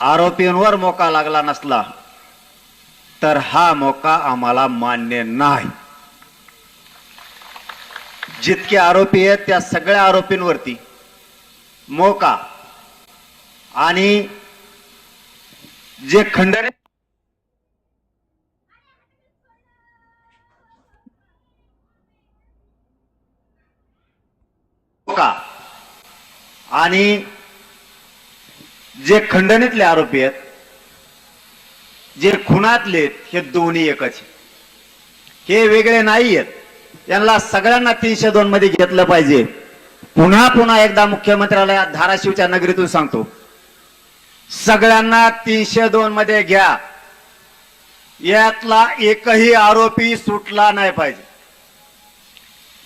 आरोपींवर मोका लागला नसला तर हा मोका आम्हाला मान्य नाही. जितके आरोपी आहेत त्या सगळ्या आरोपींवरती मोका आणि जे खंडन मोका आणि जे खंडणीतले आरोपी आहेत जे खुनातले आहेत, हे दोन्ही एकच हे वेगळे नाही आहेत. यांना सगळ्यांना तीनशे दोन मध्ये घेतलं पाहिजे. पुन्हा पुन्हा एकदा मुख्यमंत्र्याला धाराशिवच्या नगरीतून सांगतो. सगळ्यांना तीनशे दोन मध्ये घ्या. यातला एकही आरोपी सुटला नाही पाहिजे.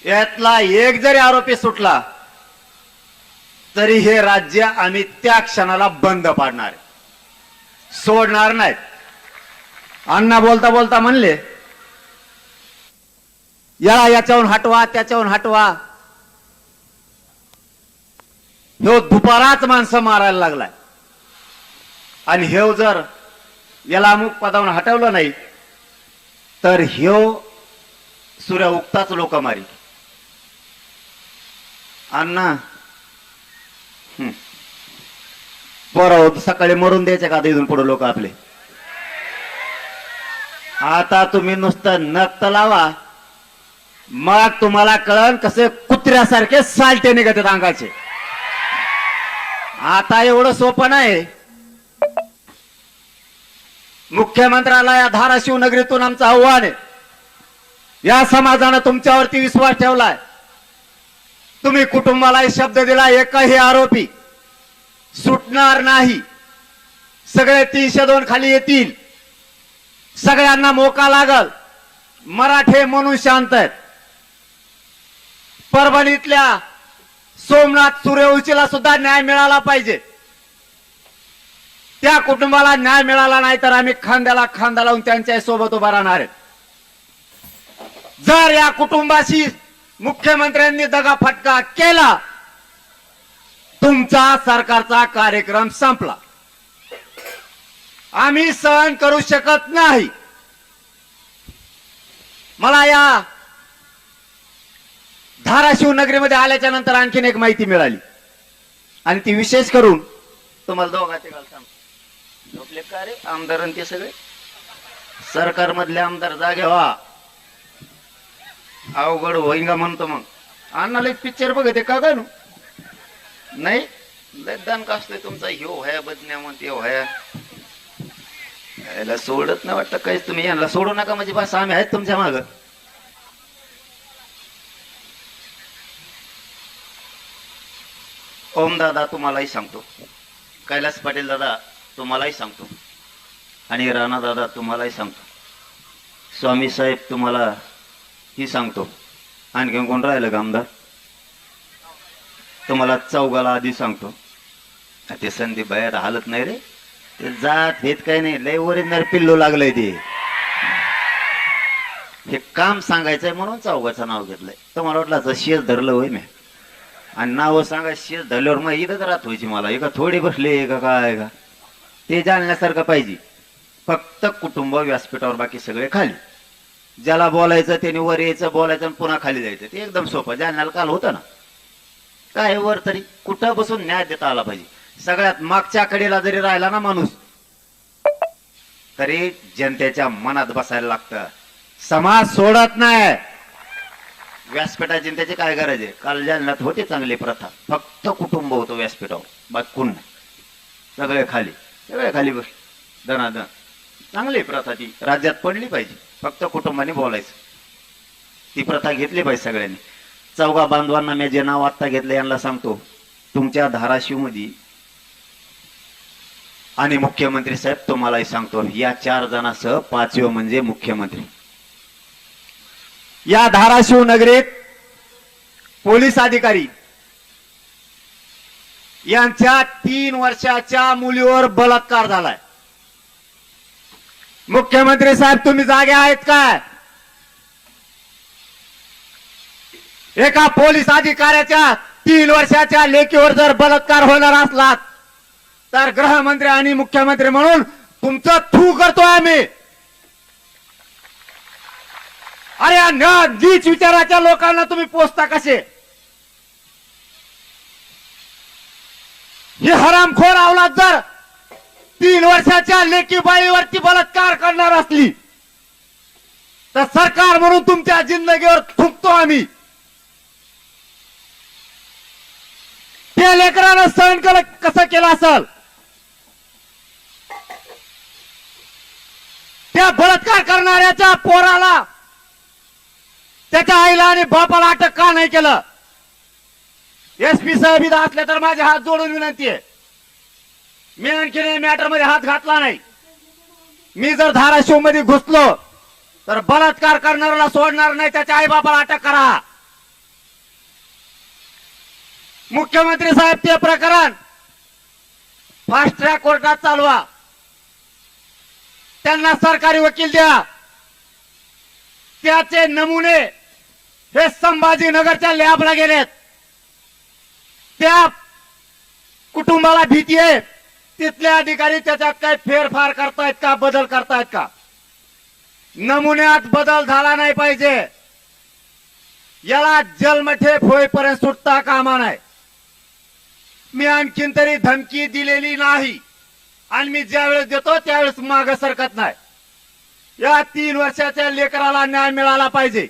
यातला एक जरी आरोपी सुटला तरी हे राज्य आम्ही त्या क्षणाला बंद पाडणार सोडणार नाहीत. अण्णा बोलता बोलता म्हणले याला याच्याहून हटवा त्याच्याहून हटवा. ह्यो दुपाराच माणसं मारायला लागलाय. आणि ह्यो जर याला अमुक पदावून हटवलं नाही तर ह्यो सूर्य उगताच लोक मारी अण्णा बरं हो, सकाळी मरून द्यायचे का आता इथून पुढे लोक आपले? आता तुम्ही नुसतं नक्त लावा. मग तुम्हाला कळण कसे कुत्र्यासारखे सालटे निघते अंगाचे. आता एवढं सोपं नाही. मुख्यमंत्र्याला या धाराशिव नगरीतून आमचं आव्हान आहे. या समाजानं तुमच्यावरती विश्वास ठेवलाय. तुम्ही कुटुंबाला शब्द दिला एकही आरोपी सुटणार नाही. सगळे तीनशे दोन खाली येतील. सगळ्यांना मोका लागल. मराठे म्हणून शांत आहेत. परभणीतल्या सोमनाथ सूर्यवंशीला सुद्धा न्याय मिळाला पाहिजे. त्या कुटुंबाला न्याय मिळाला नाही तर आम्ही खांद्याला खांदा लावून त्यांच्यासोबत उभा राहणार आहेत. जर या कुटुंबाशी मुख्यमंत्र्यांनी दगा फटका केला. तुमचा सरकारचा कार्यक्रम संपला. आम्ही सहन करू शकत नाही. मला या धाराशिव नगरीमध्ये आल्याच्यानंतर आणखीन एक माहिती मिळाली. आणि ती विशेष करून तुम्हाला दोघांचे काल सांग झोपले का रे आमदार आणि ते सगळे? सरकारमधले आमदार जागे व्हा. अवघड होईन का म्हणतो मग? अण्णाला एक पिक्चर बघते का का नाही? लय का असतोय तुमचा. ह्यो व्हाया बदन्या म्हणते व्हाया याला सोडत नाही वाटतं काहीच तुम्ही. यांना सोडू नका म्हणजे बस आम्ही आहेत तुमच्या माग. ओम दादा तुम्हालाही सांगतो. कैलास पाटील दादा तुम्हालाही सांगतो. आणि राणा दादा तुम्हालाही सांगतो. स्वामी साहेब तुम्हाला ही सांगतो. आणखीन कोण राहिलं का आमदार? तुम्हाला चौघाला आधी सांगतो. ते संदीप बाहेर हालत नाही रे. ते जात हेत काही नाही. लय ओरिजिनल पिल्लू लागलंय ते. हे काम सांगायचंय म्हणून चौघाचं नाव घेतलंय. तुम्हाला वाटलं असं शेज धरलं होय मी? आणि नाव सांगा शेज धरल्यावर मग इथंच राहत व्हायची मला. एका थोडी बसले का काय का ते जाणण्यासारखं पाहिजे. फक्त कुटुंब व्यासपीठावर बाकी सगळे खाली. ज्याला बोलायचं त्याने वर यायचं बोलायचं आणि पुन्हा खाली जायचं. ते एकदम सोपं. जालन्याला काल होतं ना. काय वर तरी? कुठं बसून न्याय देता आला पाहिजे? सगळ्यात मागच्या कडेला जरी राहिला ना माणूस तरी जनतेच्या मनात बसायला लागतं. समाज सोडत नाही. व्यासपीठा जनतेची काय गरज आहे? काल जालन्यात होते चांगली प्रथा. फक्त कुटुंब होतं व्यासपीठावर. बाकी कोण नाही. सगळे खाली. सगळे खाली बस दनादन चांगली प्रथा ती. राज्यात पडली पाहिजे. फक्त कुटुंबाने बोलायचं. ती प्रथा घेतली पाहिजे सगळ्यांनी. चौघा बांधवांना मी जे नाव आत्ता घेतलं यांना सांगतो. तुमच्या धाराशिवमध्ये आणि मुख्यमंत्री साहेब तुम्हालाही सांगतो. या चार जणांसह पाचवे म्हणजे मुख्यमंत्री. या धाराशिव नगरीत पोलीस अधिकारी यांच्या तीन वर्षाच्या मुलीवर बलात्कार झालाय. मुख्यमंत्री साहेब तुम्ही जागे आहेत काय? एका पोलीस अधिकाऱ्याच्या तीन वर्षाच्या लेखीवर जर बलात्कार होणार असला तर गृहमंत्री आणि मुख्यमंत्री म्हणून तुमचं थू करतोय आम्ही. अरे न- नीच विचाराच्या लोकांना तुम्ही पोचता कसे? हे हरामखोर आवलात जर तीन वर्षाच्या लेकी बाईवरती बलात्कार करणार असली तर सरकार म्हणून तुमच्या जिंदगीवर थुंकतो आम्ही. त्या लेकरानं सहन केलं कसं केलं असल? त्या बलात्कार करणाऱ्याच्या पोराला त्याच्या आईला आणि बापाला अटक का नाही केलं? एस पी साहेब इथं असले तर माझे हात जोडून विनंती आहे. मी आणखीन या मॅटरमध्ये हात घातला नाही. मी जर धाराशिवमध्ये घुसलो तर बलात्कार करणाऱ्याला सोडणार नाही त्याच्या आई बाबाला अटक करा. मुख्यमंत्री साहेब ते प्रकरण फास्ट ट्रॅक कोर्टात चालवा. त्यांना सरकारी वकील द्या. त्याचे नमुने हे संभाजीनगरच्या लॅबला गेलेत. त्या कुटुंबाला भीती आहे. तिथले अधिकारी त्याच्यात काही फेरफार करतायत का बदल करतायत का? नमुन्यात बदल झाला नाही पाहिजे. याला जन्मठेप होईपर्यंत सुटता कामा नाही. मी आणखीन तरी धमकी दिलेली नाही. आणि मी ज्यावेळेस देतो त्यावेळेस माग सरकत नाही. या तीन वर्षाच्या लेकराला न्याय मिळाला पाहिजे.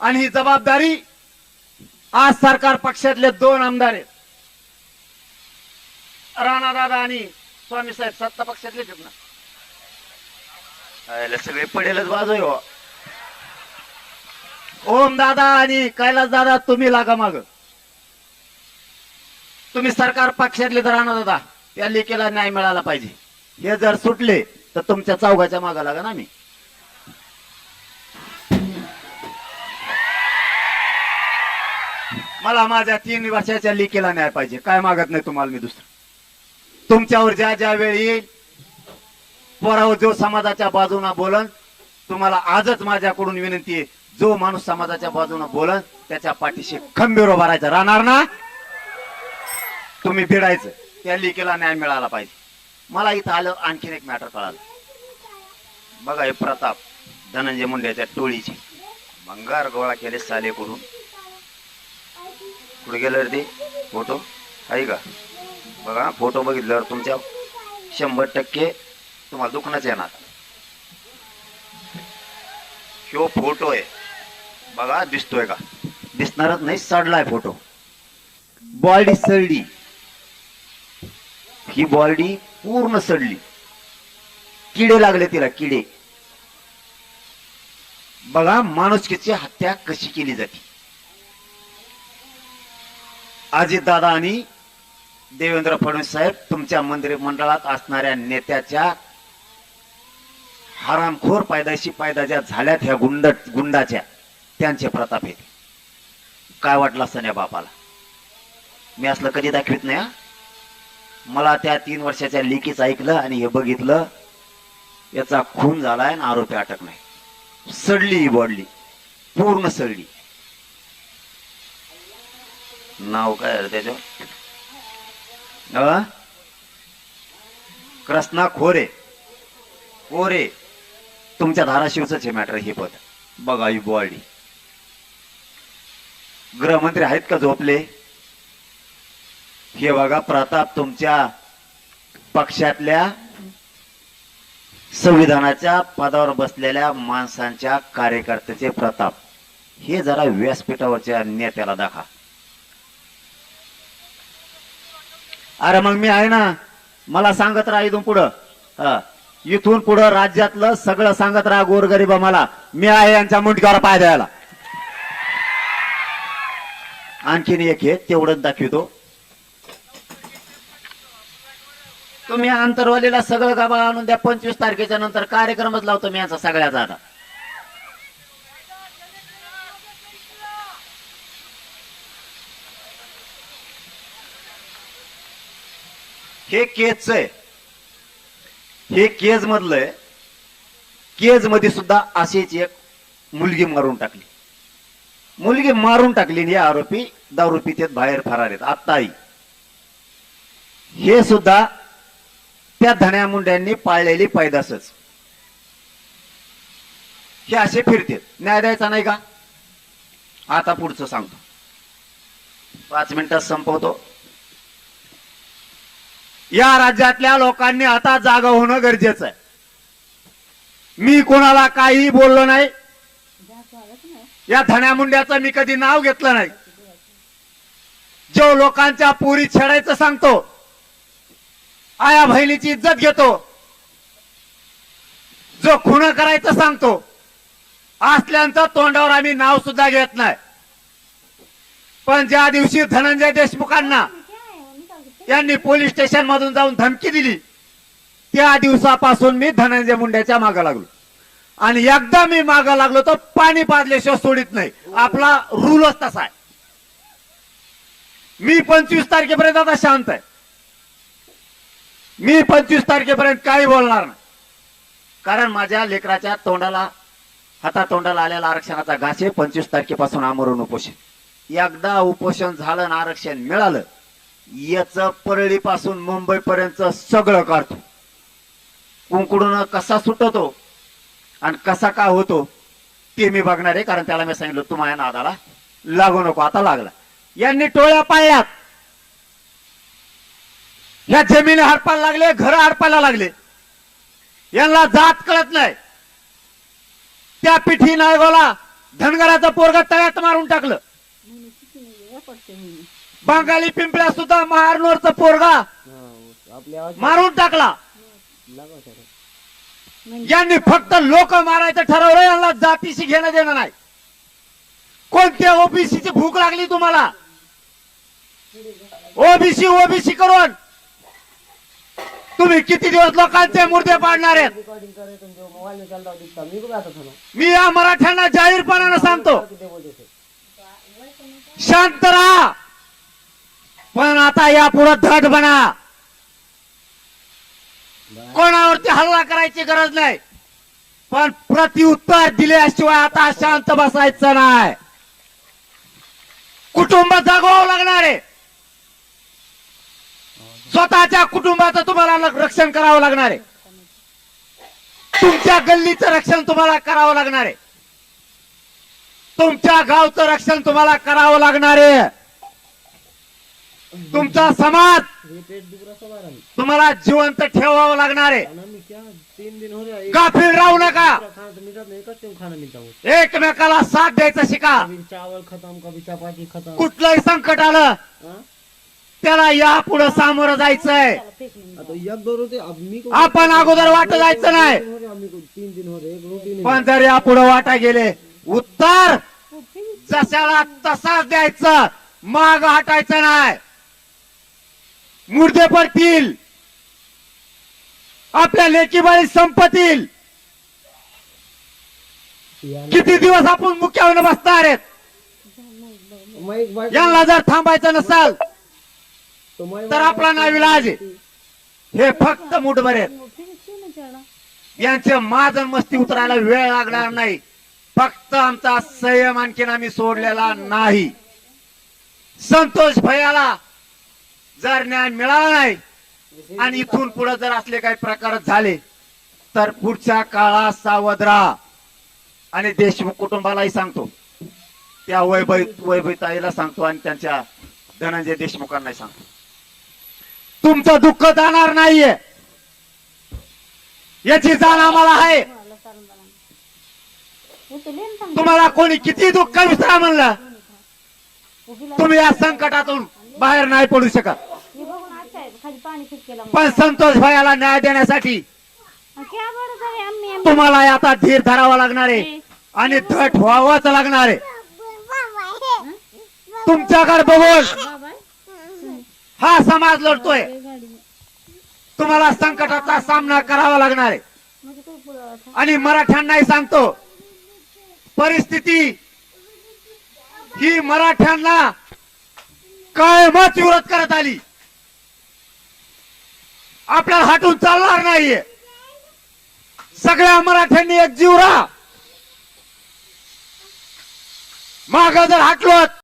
आणि ही जबाबदारी आज सरकार पक्षातले दोन आमदार आहेत. राणा दादा आणि स्वामी साहेब सत्ता पक्षातलेच आहेत ना आयला सगळे पडेलच बाजू हो. ओम दादा आणि कैलास दादा तुम्ही लागा माग. तुम्ही सरकार पक्षातले तर राणा दादा त्या लेकीला न्याय मिळाला पाहिजे. हे जर सुटले तर तुमच्या चौघाच्या मागा लागा ना मी. मला माझ्या तीन वर्षाच्या लेकीला न्याय पाहिजे. काय मागत नाही तुम्हाला मी दुसरं? तुमच्यावर ज्या ज्या वेळी येईल पोरावर जो समाजाच्या बाजूने बोलन तुम्हाला आजच माझ्याकडून विनंती आहे जो माणूस समाजाच्या बाजूने बोलन त्याच्या पाठीशी खंबीर उभा राहणार ना? तुम्ही भिडायचं. त्या लिकेला न्याय मिळाला पाहिजे. मला इथं आलं आणखीन एक मॅटर कळालं. बघा हे प्रताप धनंजय मुंडेच्या टोळीचे. भंगार गोळा केले साले करून कुठे गेलं रे ते? फोटो आहे का? बघा फोटो बघितल्यावर तुमच्या शंभर टक्के तुम्हाला दुखणंच येणार. ह्यो फोटो आहे. बघा दिसतोय का? दिसणारच नाही सडलाय फोटो बॉडी सडली. ही बॉडी पूर्ण सडली. किडे लागले तिला किडे. बघा माणुसकीची हत्या कशी केली जाते. अजितदादा आणि देवेंद्र फडणवीस साहेब तुमच्या मंत्रिमंडळात असणाऱ्या नेत्याच्या हरामखोर पायदाशी पायदा ज्या झाल्यात ह्या गुंड गुंडाच्या. त्यांचे प्रताप येते काय वाटलं असं या बापाला? मी असलं कधी दाखवित नाही हा? मला त्या तीन वर्षाच्या लिकीच ऐकलं आणि हे बघितलं याचा खून झालाय आणि आरोपी अटक नाही. सडली ही बॉडली. पूर्ण सडली. नाव काय आहे त्याच्यावर? अ? कृष्णा खोरे. कोरे तुमच्या धाराशिवच हे मॅटर हे पद. बघा ही बॉडी गृहमंत्री आहेत का झोपले? हे बघा प्रताप तुमच्या पक्षातल्या संविधानाच्या पदावर बसलेल्या माणसांच्या कार्यकर्त्याचे प्रताप. हे जरा व्यासपीठावरच्या नेत्याला दाखवा. अरे मग मी आहे ना मला सांगत राहा इथून पुढं. हा. इथून पुढं राज्यातलं सगळं सांगत राहा गोरगरीबा मला. मी आहे यांच्या मुंडक्यावर पाय द्यायला. आणखीन एक हे तेवढंच दाखवतो. तुम्ही आंतरवालीला सगळं गाबा आणून द्या पंचवीस तारखेच्या नंतर कार्यक्रमच लावतो मी यांचा सगळ्याचा आता. हे केजच आहे. हे केज मधलं आहे. केजमध्ये सुद्धा अशीच एक मुलगी मारून टाकली. मुलगी मारून टाकली आणि हे आरोपी दारू पितेत बाहेर फरार आहेत. आत्ताही. हे सुद्धा त्या धण्या मुंड्यांनी पाळलेली पैदासच. हे असे फिरते न्याय द्यायचा नाही का? आता पुढचं सांगतो. पाच मिनिटात संपवतो. या राज्यातल्या लोकांनी आता जागा होणं गरजेचं आहे. मी कोणाला काही बोललो नाही. या धण्यामुंड्याचं मी कधी नाव घेतलं नाही. जो लोकांच्या पुरी छेडायचं सांगतो आया बहिणीची इज्जत घेतो. जो खुन करायचं सांगतो असल्यांचं तोंडावर आम्ही नाव सुद्धा घेत नाही. पण ज्या दिवशी धनंजय देशमुखांना यांनी पोलीस स्टेशन मधून जाऊन धमकी दिली. त्या दिवसापासून मी धनंजय मुंड्याच्या मागे लागलो. आणि एकदा मी मागे लागलो तर पाणी पाजल्याशिवाय सोडित नाही. आपला रूलच तसा आहे. मी पंचवीस तारखेपर्यंत आता शांत आहे. मी पंचवीस तारखेपर्यंत काही बोलणार नाही. कारण माझ्या लेकराच्या तोंडाला हातातोंडाला आलेला आरक्षणाचा घास पंचवीस तारखेपासून आमरून उपोषण. एकदा उपोषण झालं आणि आरक्षण मिळालं याच परळीपासून मुंबईपर्यंत सगळं काढतो. कुंकडून कसा सुटतो आणि कसा का होतो ते मी बघणार आहे कारण त्याला मी सांगितलं तुम्हाला नादाला लागू नको आता लागला. यांनी टोळ्या पाळल्यात. या जमिनी हडपायला लागले घर हडपायला लागले. यांना जात कळत नाही. त्या पिठी नायगोला धनगराचं पोरग तळ्यात मारून टाकलं. बंगाली पिंपळ्या सुद्धा महारनोरचा पोरगा मारून टाकला. यांनी फक्त लोक मारायचं ठरवलं यांना जातीशी घेणं देणं नाही. कोणत्या ओबीसीची भूक लागली तुम्हाला? ओबीसी ओबीसी करून. तुम्ही किती दिवस लोकांचे मुर्दे पाडणार आहेत? मी या मराठ्यांना जाहीरपणानं सांगतो. शांत राहा. पण आता यापुढे धड बना. कोणावरती हल्ला करायची गरज नाही. पण प्रतिउत्तर दिल्याशिवाय आता शांत बसायचं नाही. कुटुंब जगवावं लागणार आहे. स्वतःच्या कुटुंबाचं तुम्हाला रक्षण करावं लागणार आहे. तुमच्या गल्लीचं रक्षण तुम्हाला करावं लागणार आहे. तुमच्या गावचं रक्षण तुम्हाला करावं लागणार आहे. तुमचा समाज ये तुम्हाला जिवंत ठेवावं लागणार आहे. गाफील राहू नका. एकमेकाला साथ द्यायचं शिका. कभी चावल खत्म कभी चपाती खत्म. कुठलंही संकट आलं? त्याला यापुढे सामोरं जायचंय. हाँ, आपण अगोदर वाट जायचं नाही. पण जर यापुढे वाटा गेले उत्तर जशाला तसाच द्यायचं माग हटायचं नाही. मुर्दे पडतील. आपल्या लेकीबाळी संपतील. किती दिवस आपण मुख्यावर बसणार आहेत? यांना जर थांबायचं नसाल तर आपला नाविलाज हे फक्त मुठभर आहेत. यांचे माजन मस्ती उतरायला वेळ लागणार नाही. फक्त आमचा संयम आणखीन आम्ही सोडलेला नाही. संतोष भैयाला जर न्याय मिळाला नाही आणि इथून पुढे जर असले काही प्रकार झाले तर पुढच्या काळात सावध राहा आणि देशमुख कुटुंबालाही सांगतो. त्या वैभव वैभवताईला सांगतो आणि त्यांच्या धनंजय देशमुखांनाही सांगतो. तुमचं दुःख जाणार नाहीये. याची जाण आम्हाला आहे. तुम्हाला कोणी किती दुःख विसरा म्हणलं? तुम्ही या संकटातून बाहेर नाही पडू शकत. पाणी केला पण संतोष भयाला न्याय देण्यासाठी क्या बरं झाले आम्ही आम्ही- तुम्हाला आता धीर धरावा लागणार आहे. आणि धट व्हावंच लागणार आहे. तुमच्याकडे बघून. बाबा. हा समाज लढतोय. ते गाडी तुम्हाला संकटाचा सामना करावा लागणार आहे. म्हणजे आणि मराठ्यांनाही सांगतो परिस्थिती ही मराठ्यांना कायमच विरोध करत आली? आपल्याला हटून चालणार नाहीये. सगळ्या मराठ्यांनी एक जीव राहा. माग जर हटलोत